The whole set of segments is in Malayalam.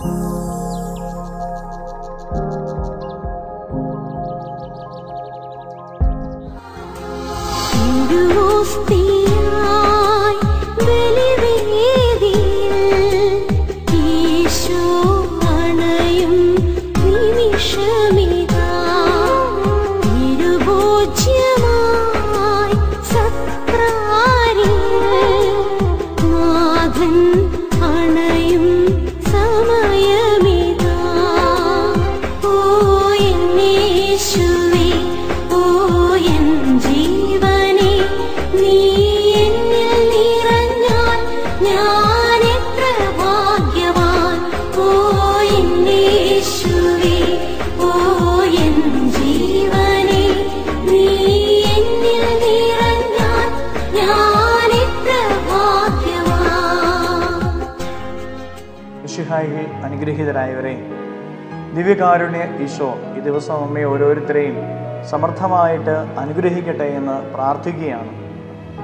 You feel? മിശിഹായിൽ അനുഗ്രഹീതരായവരെ ദിവ്യകാരുണ്യ ഈശോ ഈ ദിവസം നമ്മെ ഓരോരുത്തരെയും സമർത്ഥമായിട്ട് അനുഗ്രഹിക്കട്ടെ എന്ന് പ്രാർത്ഥിക്കുകയാണ്.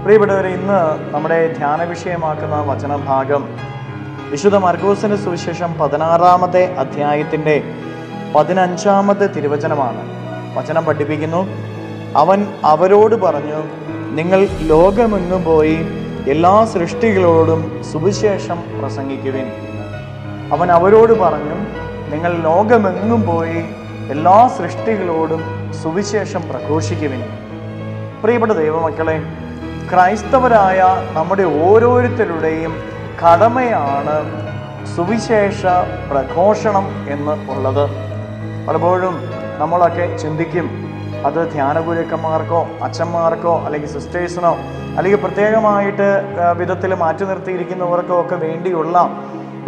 പ്രിയപ്പെട്ടവരെ ഇന്ന് നമ്മുടെ ധ്യാന വിഷയമാക്കുന്ന വചനഭാഗം വിശുദ്ധ മർഗോസിന്റെ സുവിശേഷം പതിനാറാമത്തെ അധ്യായത്തിന്റെ പതിനഞ്ചാമത്തെ തിരുവചനമാണ്. വചനം പഠിപ്പിക്കുന്നു അവൻ അവരോട് പറഞ്ഞു നിങ്ങൾ ലോകമെങ്ങും പോയി എല്ലാ സൃഷ്ടികളോടും സുവിശേഷം പ്രസംഗിക്കുവിൻ. അവൻ അവരോട് പറഞ്ഞു നിങ്ങൾ ലോകമെങ്ങും പോയി എല്ലാ സൃഷ്ടികളോടും സുവിശേഷം പ്രഘോഷിക്കുവിൻ. പ്രിയപ്പെട്ട ദൈവമക്കളെ ക്രൈസ്തവരായ നമ്മുടെ ഓരോരുത്തരുടെയും കടമയാണ് സുവിശേഷ പ്രഘോഷണം എന്ന് ഉള്ളത്. പലപ്പോഴും നമ്മളൊക്കെ ചിന്തിക്കും അത് ധ്യാനഗുരുക്കന്മാർക്കോ അച്ഛന്മാർക്കോ അല്ലെങ്കിൽ സിസ്റ്റേഴ്സിനോ അല്ലെങ്കിൽ പ്രത്യേകമായിട്ട് വിധത്തിൽ മാറ്റി നിർത്തിയിരിക്കുന്നവർക്കോ ഒക്കെ വേണ്ടിയുള്ള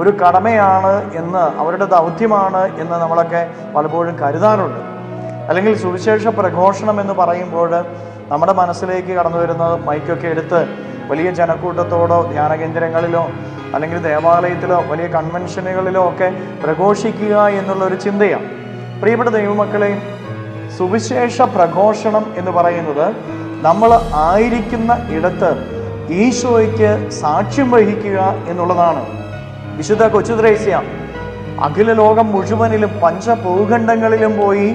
ഒരു കടമയാണ് എന്ന് അവരുടെ ദൗത്യമാണ് എന്ന് നമ്മളൊക്കെ പലപ്പോഴും കരുതാറുണ്ട്. അല്ലെങ്കിൽ സുവിശേഷ പ്രഘോഷണം എന്ന് പറയുമ്പോൾ നമ്മുടെ മനസ്സിലേക്ക് കടന്നു വരുന്നത് മൈക്കൊക്കെ എടുത്ത് വലിയ ജനക്കൂട്ടത്തോടോ ധ്യാനകേന്ദ്രങ്ങളിലോ അല്ലെങ്കിൽ ദേവാലയത്തിലോ വലിയ കൺവെൻഷനുകളിലോ ഒക്കെ പ്രഘോഷിക്കുക എന്നുള്ള ഒരു ചിന്തയാണ്. പ്രിയപ്പെട്ട ദൈവമക്കളെ സുവിശേഷ പ്രഘോഷണം എന്ന് പറയുന്നത് നമ്മൾ ആയിരിക്കുന്ന ഇടത്ത് ഈശോയ്ക്ക് സാക്ഷ്യം വഹിക്കുക എന്നുള്ളതാണ്. വിശുദ്ധ കൊച്ചുദ്രേസ്യ അഖില ലോകം മുഴുവനിലും പഞ്ചഭൂഖണ്ഡങ്ങളിലും പോയി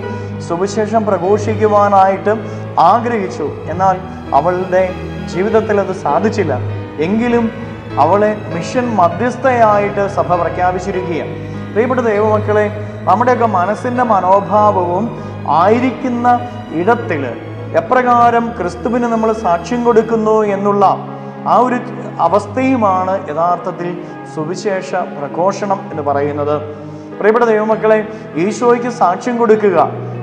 സുവിശേഷം പ്രഘോഷിക്കുവാനായിട്ട് ആഗ്രഹിച്ചു. എന്നാൽ അവളുടെ ജീവിതത്തിൽ അത് സാധിച്ചില്ല. എങ്കിലും അവളെ മിഷൻ മധ്യസ്ഥയായിട്ട് സഭ പ്രഖ്യാപിച്ചിരിക്കുകയാണ്. പ്രിയപ്പെട്ട ദൈവമക്കളെ നമ്മുടെയൊക്കെ മനസ്സിന്റെ മനോഭാവവും ആയിരിക്കുന്ന ഇടത്തിൽ എപ്രകാരം ക്രിസ്തുവിന് നമ്മൾ സാക്ഷ്യം കൊടുക്കുന്നു എന്നുള്ള ആ ഒരു അവസ്ഥയുമാണ് യഥാർത്ഥത്തിൽ സുവിശേഷ പ്രഘോഷണം എന്ന് പറയുന്നത്. പ്രിയപ്പെട്ട ദൈവമക്കളെ ഈശോയ്ക്ക് സാക്ഷ്യം കൊടുക്കുക.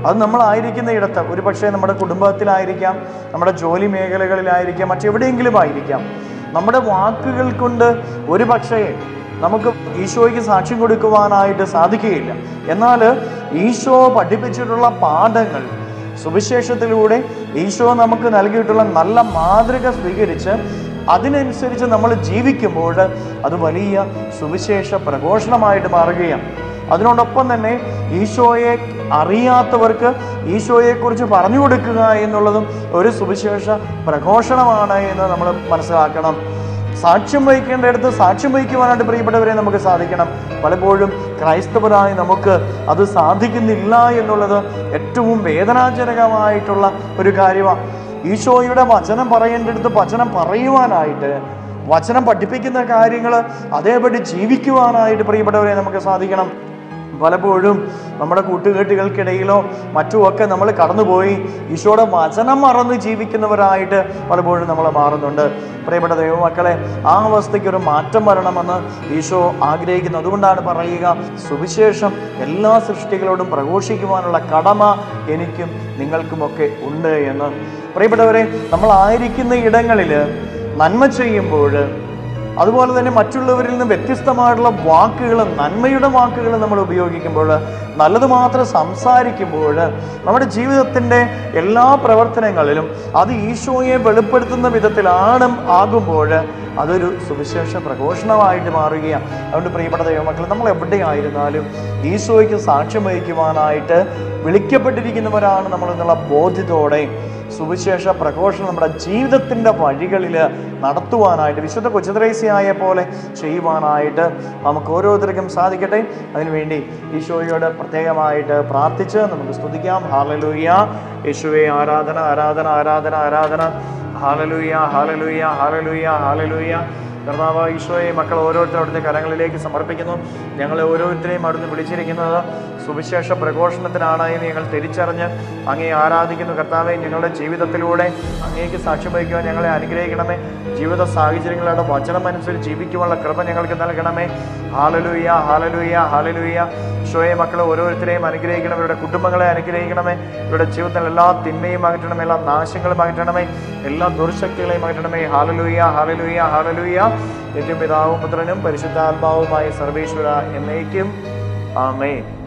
അത് നമ്മളായിരിക്കുന്ന ഇടത്ത്. ഒരു പക്ഷേ നമ്മുടെ കുടുംബത്തിലായിരിക്കാം നമ്മുടെ ജോലി മേഖലകളിലായിരിക്കാം മറ്റെവിടെയെങ്കിലും ആയിരിക്കാം. നമ്മുടെ വാക്കുകൾ കൊണ്ട് ഒരു പക്ഷേ നമുക്ക് ഈശോയ്ക്ക് സാക്ഷ്യം കൊടുക്കുവാനായിട്ട് സാധിക്കുകയില്ല. എന്നാൽ ഈശോ പഠിപ്പിച്ചിട്ടുള്ള പാഠങ്ങൾ സുവിശേഷത്തിലൂടെ ഈശോ നമുക്ക് നൽകിയിട്ടുള്ള നല്ല മാതൃക സ്വീകരിച്ച് അതിനനുസരിച്ച് നമ്മൾ ജീവിക്കുമ്പോൾ അത് വലിയ സുവിശേഷ പ്രഘോഷണമായിട്ട് മാറുകയാണ്. അതിനോടൊപ്പം തന്നെ ഈശോയെ അറിയാത്തവർക്ക് ഈശോയെക്കുറിച്ച് പറഞ്ഞു കൊടുക്കുക എന്നുള്ളതും ഒരു സുവിശേഷ പ്രഘോഷണമാണ് എന്ന് നമ്മൾ മനസ്സിലാക്കണം. സാക്ഷ്യം വഹിക്കേണ്ടയിടത്ത് സാക്ഷ്യം വഹിക്കുവാനായിട്ട് പ്രിയപ്പെട്ടവരെ നമുക്ക് സാധിക്കണം. പലപ്പോഴും ക്രൈസ്തവരായി നമുക്ക് അത് സാധിക്കുന്നില്ല എന്നുള്ളത് ഏറ്റവും വേദനാജനകമായിട്ടുള്ള ഒരു കാര്യമാണ് ഈശോയുടെ വചനം പറയേണ്ടടുത്ത് വചനം പറയുവാനായിട്ട് വചനം പഠിപ്പിക്കുന്ന കാര്യങ്ങൾ അതേപടി ജീവിക്കുവാനായിട്ട് പ്രിയപ്പെട്ടവരെ നമുക്ക് സാധിക്കണം. പലപ്പോഴും നമ്മുടെ കൂട്ടുകെട്ടുകൾക്കിടയിലോ മറ്റുമൊക്കെ നമ്മൾ കടന്നുപോയി ഈശോയുടെ വചനം മറന്ന് ജീവിക്കുന്നവരായിട്ട് പലപ്പോഴും നമ്മൾ മാറുന്നുണ്ട്. പ്രിയപ്പെട്ട ദൈവമക്കളെ ആ അവസ്ഥയ്ക്ക് ഒരു മാറ്റം വരണമെന്ന് ഈശോ ആഗ്രഹിക്കുന്നു. അതുകൊണ്ടാണ് പറയുക സുവിശേഷം എല്ലാ സൃഷ്ടികളോടും പ്രഘോഷിക്കുവാനുള്ള കടമ എനിക്കും നിങ്ങൾക്കുമൊക്കെ ഉണ്ട് എന്ന്. പ്രിയപ്പെട്ടവരെ നമ്മൾ ആയിരിക്കുന്ന ഇടങ്ങളിൽ നന്മ ചെയ്യുമ്പോൾ അതുപോലെ തന്നെ മറ്റുള്ളവരിൽ നിന്ന് വ്യത്യസ്തമായിട്ടുള്ള വാക്കുകൾ നന്മയുടെ വാക്കുകൾ നമ്മൾ ഉപയോഗിക്കുമ്പോൾ നല്ലത് മാത്രം സംസാരിക്കുമ്പോൾ നമ്മുടെ ജീവിതത്തിന്റെ എല്ലാ പ്രവർത്തനങ്ങളിലും അത് ഈശോയെ വെളിപ്പെടുത്തുന്ന വിധത്തിലാണ് ആകുമ്പോൾ അതൊരു സുവിശേഷ പ്രഘോഷണമായിട്ട് മാറുകയാണ്. അതുകൊണ്ട് പ്രിയപ്പെട്ട ദൈവമക്കൾ നമ്മൾ എവിടെയായിരുന്നാലും ഈശോയ്ക്ക് സാക്ഷ്യം വഹിക്കുവാനായിട്ട് വിളിക്കപ്പെട്ടിരിക്കുന്നവരാണ് നമ്മൾ എന്നുള്ള ബോധ്യത്തോടെ സുവിശേഷ പ്രഘോഷണം നമ്മുടെ ജീവിതത്തിന്റെ വഴികളിൽ നടത്തുവാനായിട്ട് വിശുദ്ധ കൊച്ചുദ്രേസിയായ പോലെ ചെയ്യുവാനായിട്ട് നമുക്ക് ഓരോരുത്തർക്കും സാധിക്കട്ടെ. അതിനുവേണ്ടി ഈശോയോട് പ്രത്യേകമായിട്ട് പ്രാർത്ഥിച്ച് നമുക്ക് സ്തുതിക്കാം. ഹാലലൂയ യേശുവെ ആരാധന ആരാധന ആരാധന ആരാധന. ഹാലലൂയ ഹാലലൂയ ഹാലലൂയ ഹാലലൂയ കർത്താവ് ഈശോയെ മക്കൾ ഓരോരുത്തരും അവിടുത്തെ കരങ്ങളിലേക്ക് സമർപ്പിക്കുന്നു. ഞങ്ങളെ ഓരോരുത്തരെയും അവിടുന്ന് വിളിച്ചിരിക്കുന്നത് സുവിശേഷ പ്രഘോഷണത്തിനാണ് എന്ന് ഞങ്ങൾ തിരിച്ചറിഞ്ഞ് അങ്ങേ ആരാധിക്കുന്നു. കർത്താവെ ഞങ്ങളുടെ ജീവിതത്തിലൂടെ അങ്ങേക്ക് സാക്ഷ്യം വഹിക്കുവാൻ ഞങ്ങളെ അനുഗ്രഹിക്കണമേ. ജീവിത സാഹചര്യങ്ങളുടെ വചനം അനുസരിച്ച് ജീവിക്കുവാനുള്ള കൃപ ഞങ്ങൾക്ക് നൽകണമേ. ഹാലലൂയ ഹാലലൂയ ഹാലലൂയ ഈശോയെ മക്കളെ ഓരോരുത്തരെയും അനുഗ്രഹിക്കണം. ഇവരുടെ കുടുംബങ്ങളെ അനുഗ്രഹിക്കണമേ. ഇവരുടെ ജീവിതത്തിൽ എല്ലാ തിന്മയും അകറ്റണമേ എല്ലാ നാശങ്ങളും അകറ്റണമേ. എല്ലാ ദുർശക്തികളെയും അകറ്റണമേ ഹാലലൂയ ഹാലലൂയ ഹാലലൂയ. ഏറ്റവും പിതാവും പുത്രനും പരിശുദ്ധാത്മാവുമായ സർവേശ്വര എന്നേക്കും. ആമേ